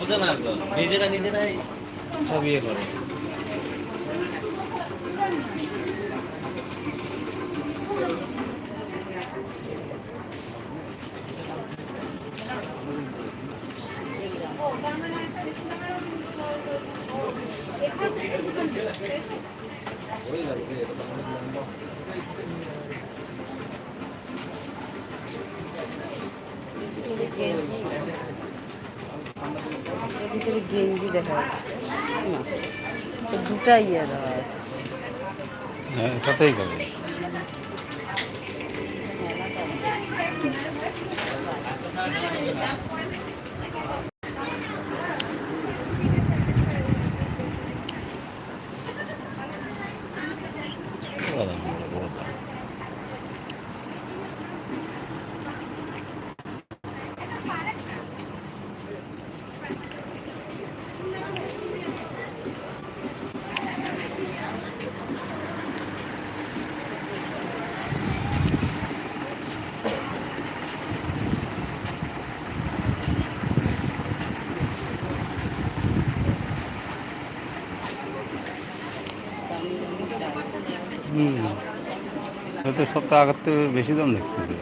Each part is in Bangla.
বোঝে না একদম নিজেরা নিজেরাই সব ইয়ে করে গেঞ্জি এর গেঞ্জি দেখা যাচ্ছে। না তো দুটা ইয়ে দেওয়া হ্যাঁ এটাতেই গেল হুম হয়তো সপ্তাহ আগের থেকে বেশি দাম দেখতেছে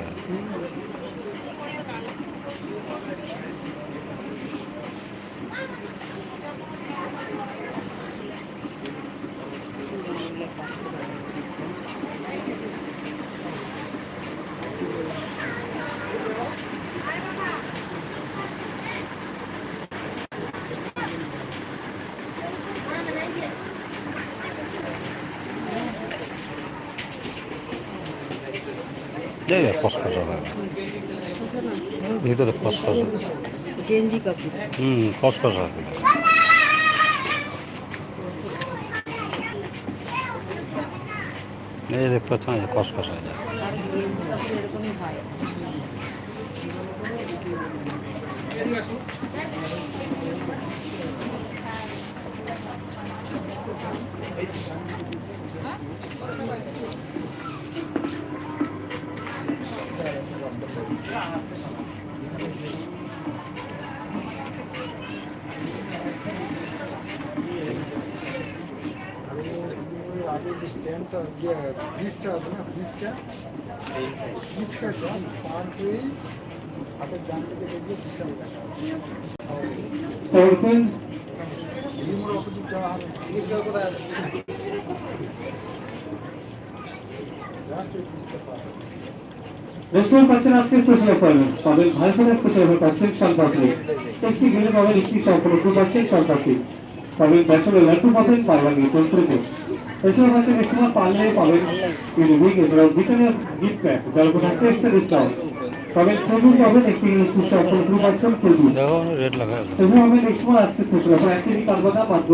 এই দেখ কসকসা ভিতরে কসকসা গেঞ্জি কাপড় হুম কসকসা এই দেখতে পাচ্ছ না কসকসা যায় আর গেঞ্জি স্ট্যান্ডটা যে ব্রিজটা আছে না ব্রিজটা ব্রিজটা জাস্ট পার হয়েই হাতের ডান দিকে দেখলে বিশাল লিমোর রেস্টুরেন্ট পাচ্ছেন আজকে স্পেশাল অ্যাপয়েন্টমেন্ট। পাবেন ভাই ফোনের স্পেশাল অফার পাচ্ছেন শালপাত্রি একটি গেলে পাবেন একটি সম্পূর্ণ পাচ্ছেন শালপাত্রি পাবেন বেসনের লাড্ডু পাবেন পারবানি তন্ত্রকে এছাড়া পাচ্ছেন এক্সট্রা পারলে পাবেন ইউনিক এছাড়াও ব্রিটানিয়া গিফট প্যাক যার উপর থাকছে এক্সট্রা ডিসকাউন্ট পাবেন খেজুর পাবেন একটি একটি সম্পূর্ণ পাচ্ছেন লাগা এছাড়া মাস আসছে স্পেশাল অফার এক কেজি মাত্র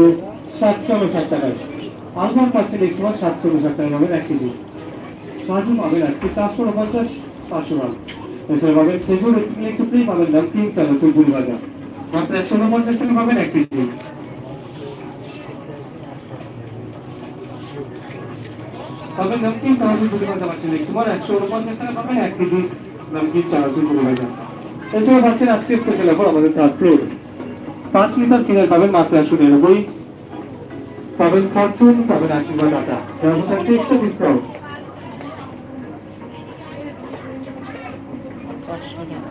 সাতশো ষাট টাকায়। আলমান পাচ্ছেন নেক্সট মাস সাতশো ষাট টাকা পাবেন এক কেজি। কাজু পাবেন আজকে চারশো পঞ্চাশ এছাড়া একশো পাচ্ছেন নেক্সট মাস একশো পঞ্চাশ টাকা পাবেন এক কেজি এছাড়া আজকে স্পেশাল অফার আমাদের থার্ড ফ্লোর পাঁচ লিটার কিনে পাবেন মাত্র একশো নিরানব্বই। পাবেন ফরচুন পাবেন আশীর্বাদ আটা। এক্সট্রা ডিসকাউন্ট পাঁচশো টাকা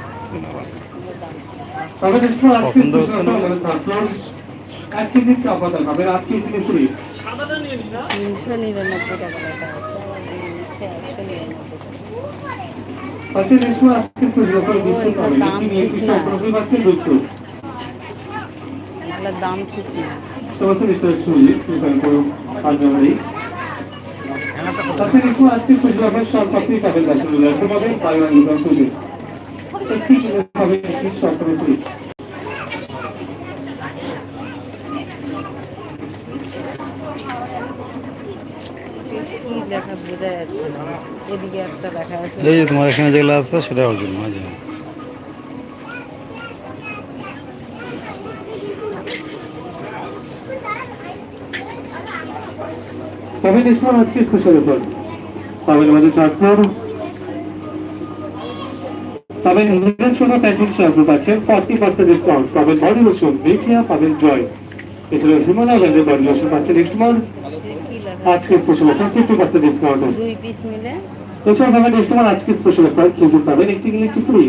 পছন্দ হচ্ছে না? এক কেজি চা পাতা পাবেন আট কেজি ফ্রি তিনশো নিরানব্বই টাকা নেক্সট মাস আজকে পাবেন সুজিত স্পেশাল অফার সব আপনি পাবেন আসলে ল্যাপটপ পাবেন বাই একটি কিনে পাবেন একটি তোমার এখানে যেগুলো আছে, সেটা অর্জুন মাঝে পাবেন স্মার্ট আজকে স্পেশাল অফার পাবেন আমাদের ট্রান্সফার পাবেন ইন্ডিয়ান সোনা প্যাকিং শ্যাম্পু পাচ্ছেন ফর্টি পার্সেন্ট ডিসকাউন্ট পাবেন বডি লোশন মেকিয়া পাবেন জয়। এছাড়া হিমালয় ব্র্যান্ডের বডি লোশন পাচ্ছেন নেক্সট মান্থ আজকে special offer fifty percent discount দুই পিস নিলে? এছাড়া পাবেন নেক্সট মান্থ আজকে স্পেশাল অফার খেজুর পাবেন একটি কিনে একটি ফ্রি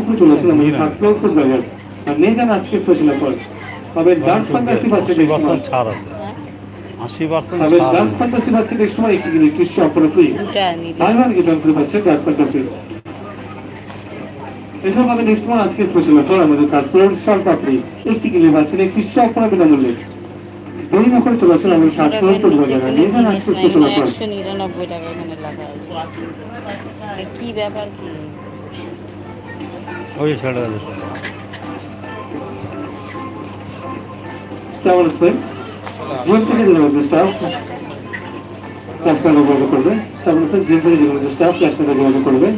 অফার চলে আসেন আমাদের থার্ড ফ্লোর ফুড বাজার আর নিয়ে যান আজকে স্পেশাল অফার পাবেন ডার্ক ফান্টাসি পাচ্ছেন আশি নেক্সট মান্থ ছাড় আছে। হ্যাঁ? আশি পার্সেন্ট পাবেন ডার্ক ফান্টাসি পাচ্ছেন নেক্সট মান্থ একটি কিনে একটি শপ করে ফ্রি গেট ওয়ান ফ্রি পাচ্ছেন ডার্ক ফান্টাসি এসব পাবেন নেক্সট মান্থ আজকে স্পেশাল অফার আমাদের ফ্লোর শপ আপনি একটি কিনে পাচ্ছেন একটি শপ করে বিনামূল্যে। দুই নকল চলে আসেন আমাদের ফ্লোর ফুড বাজার নিয়ে যান আজকে স্পেশাল অফার একশো নিরানব্বই টাকা এখানে এ কি ব্যাপার কি? ওই ছেড়ে আছে স্টাফ আসবেন জিএম থেকে স্টাফ ক্লাস কার্ডে যোগাযোগ করবে। স্টাফ আসবেন জিএম থেকে স্টাফ ক্লাস যোগাযোগ করবে।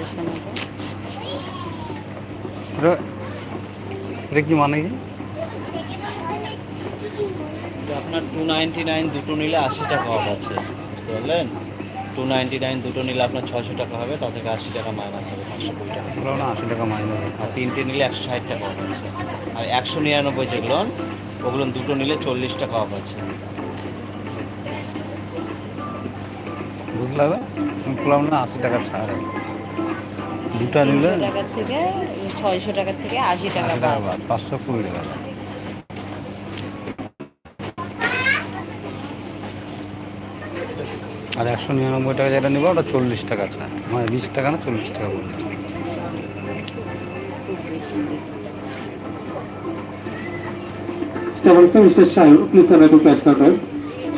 পাশে এটা এটা কি মানে কি? আপনার টু নাইনটি নাইন দুটো নিলে আশি টাকা অফ আছে বুঝতে পারলেন? টু নাইনটি নাইন দুটো নিলে আপনার ছশো টাকা হবে তা থেকে আশি টাকা মাইনাস হবে পাঁচশো কুড়ি টাকা। না আশি টাকা মাইনাস আর তিনটে নিলে একশো ষাট টাকা অফ আছে। আর একশো নিরানব্বই যেগুলো ওগুলো দুটো নিলে চল্লিশ টাকা অফ আছে। বুঝলে আমি না আশি টাকা ছাড় আছে। দুটা নিলে টাকার থেকে ছয়শো টাকার থেকে আশি টাকা টাকা পাঁচশো কুড়ি টাকা। আর একশো নিরানব্বই টাকা যেটা নেব ওটা চল্লিশ টাকা ছাড়। মানে বিশ টাকা না চল্লিশ টাকা বলতে আসবেন mister Shahrukh please serve to cash counter.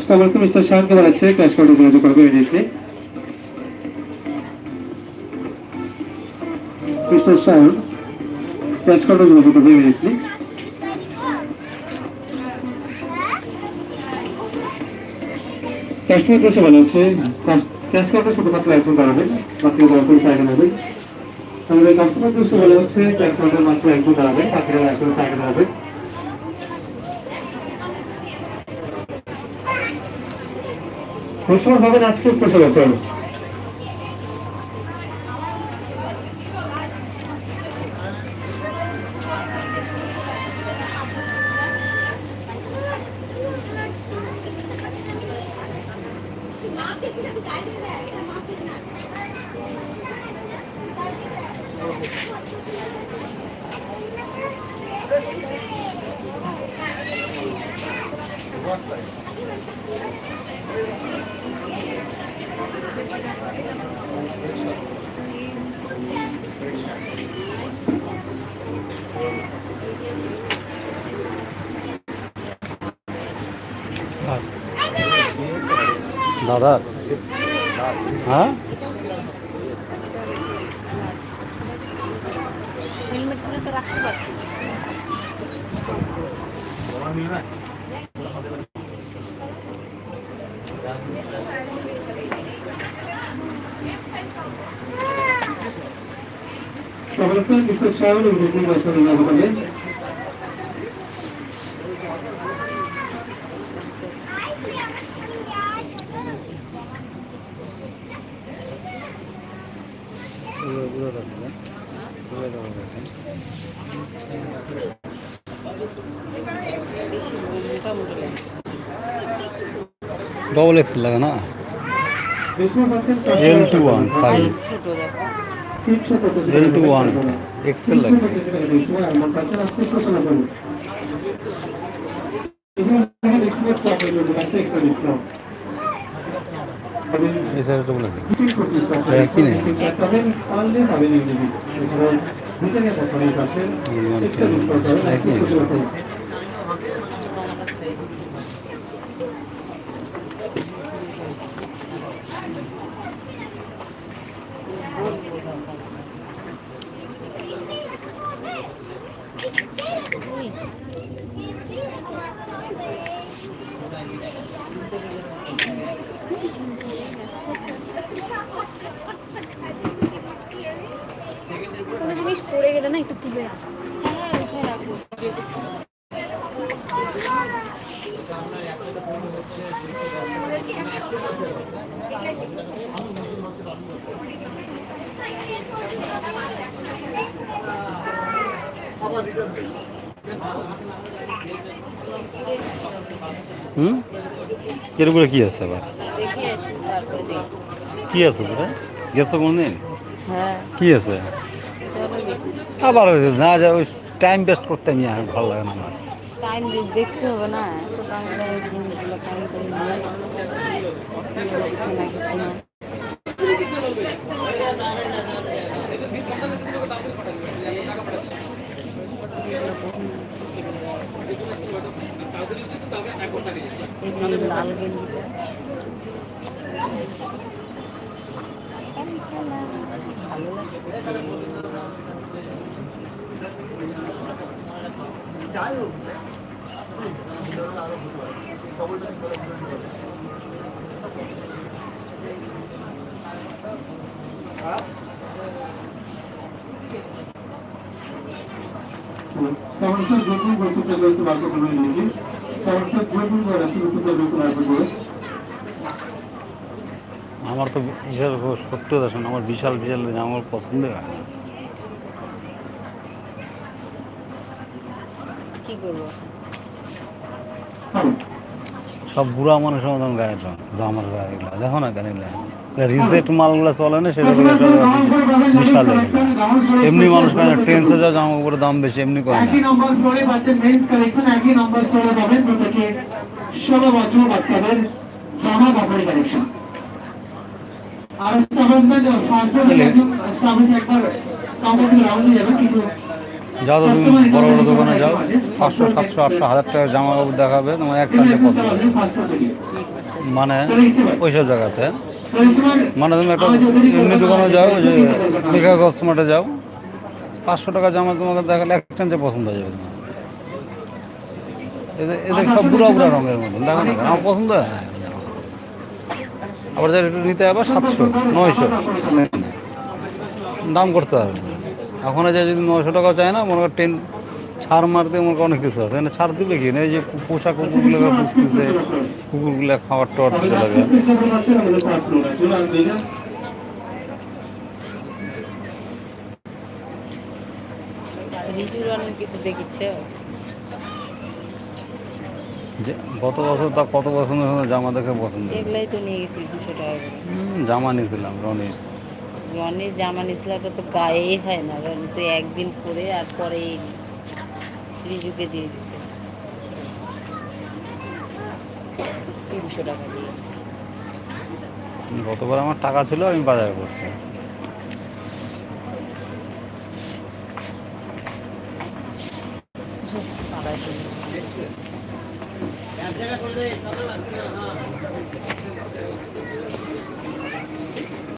Staff আসবেন মিস্টার শাহরুখকে বলা হচ্ছে ক্যাশ কাউন্টারে যোগাযোগ করবে ইমিডিয়েটলি মিস্টার শাহরুখ ক্যাশ কাউন্টারে যোগাযোগ করবে ইমিডিয়েটলি ক্যাশ কাউন্টার বলা হচ্ছে ক্যাশ কাউন্টার শুধুমাত্র একজন দাঁড়াবে বাকি দরকার সাইকেল হবে। আমাদের কাস্টমার দৃশ্য বলা হচ্ছে ক্যাশ কাউন্টার মাত্র একজন দাঁড়াবে বাকিরা একজন সাইকেল হবে। প্রশ্ন পাবেন আজকে স্পেশাল অফার দাদা হ্যাঁ হেলমেট করে তো রাখতে পারছি সকলকে মিস্টার শাহরুখ ইমিডিয়েটলি ক্যাশ কাউন্টারে যোগাযোগ করবে বেশি মোটামুটি লাগছে ডবল এক্স লাগে না? L two one size L two one XL লাগে। দিয়েছি আমার পাচ্ছেন আজকে স্পেশাল অফার এখানে দেখেন চকলেট লেবু থাকছে এক্সট্রা ডিসকাউন্ট তবে এই সাইডটা বলে দিই বিশেষ কুকিজ আছে হ্যাঁ, কিনে। পাবেন পারলে পাবেন ইউনিটি এছাড়াও ডিজাইনের পছন্দ আছে এক্সট্রা ডিসকাউন্ট পাবেন হ্যাঁ, কিনে। খুশি হতে কোনো জিনিস পড়ে গেলে না একটু তুলে রাখ হ্যাঁ উঠায় রাখব হুম? এর উপরে কি আছে আবার? কি আছে উপরে গেছো কোনদিন? হ্যাঁ। কি আছে? আবার না যা ওই টাইম বেস্ট করতে আমি আর ভালো লাগে না আমার। টাইম দেখতে হবে না লাল গেঞ্জিটা। ভালো লাগে সমস্যা যেগুলি বস্তু থেকে একটু বাক্য করে নিয়েছি সমস্যা যেগুলি করে সেগুলি থেকে একটু বাক্য করে আমার তো বিশাল সত্য দেখুন আমার বিশাল বিশাল জামা পছন্দ হয় না। কি করব? সব বুড়া মানুষের মতন গায়ে তো জামার গায়ে এগুলা দেখো না কেন এগুলা রিসেট মালগুলো চলে না সেটা বিশাল এমনি মানুষ কেন ট্রেন্সে যা জামা কাপড়ের দাম বেশি এমনি করে না। একই নম্বর ফ্লোরে পাচ্ছেন মেন্স কালেকশন একই নম্বর ফ্লোরে পাবেন দু ষোলো বছর বাচ্চাদের জামা কাপড়ের কালেকশন যাও তো তুমি বড় বড় দোকানে যাও। পাঁচশো, সাতশো, আটশো, হাজার টাকার জামা কাপড় দেখাবে, তোমার এক চার্জে পছন্দ মানে ওইসব জায়গাতে। মানে তুমি একটা এমনি দোকানে যাও যে মেঘা কসমেটে যাও। পাঁচশো টাকা জামা তোমাকে দেখালে এক চান্সে পছন্দ হয়ে যাবে। এদের এদের সব বুড়া বুড়া রঙের মতন, দেখো না আমার পছন্দ হয় না। আবার যারা একটু নিতে হবে সাতশো, নয়শো। দাম করতে হবে। এখন যে যদি নয়শো টাকা চায় না, মনে কর টেন ছাড় মারতে মনে কর অনেক কিছু আছে। ছাড় দিলে কি? না এই যে পোশাক কুকুরগুলো পুষতেছে কুকুরগুলো খাওয়ার টাবার দিতে লাগে। রিজুর অনেক কিছু দেখিচ্ছে। যে গত বছর তা কত পছন্দ হলো জামা দেখে পছন্দ। এগুলাই তো নিয়ে গেছি দুশো টাকা করে। জামা নিয়েছিলাম রনির। রনির জামা নিছিল ওটা তো গায়েই হয় না। রনি তো একদিন পরে আর পরে রিজুকে দিয়ে দিছে। তিনশো টাকা দিয়ে। গতবার আমার টাকা ছিল আমি বাজার করছি। আড়াইশো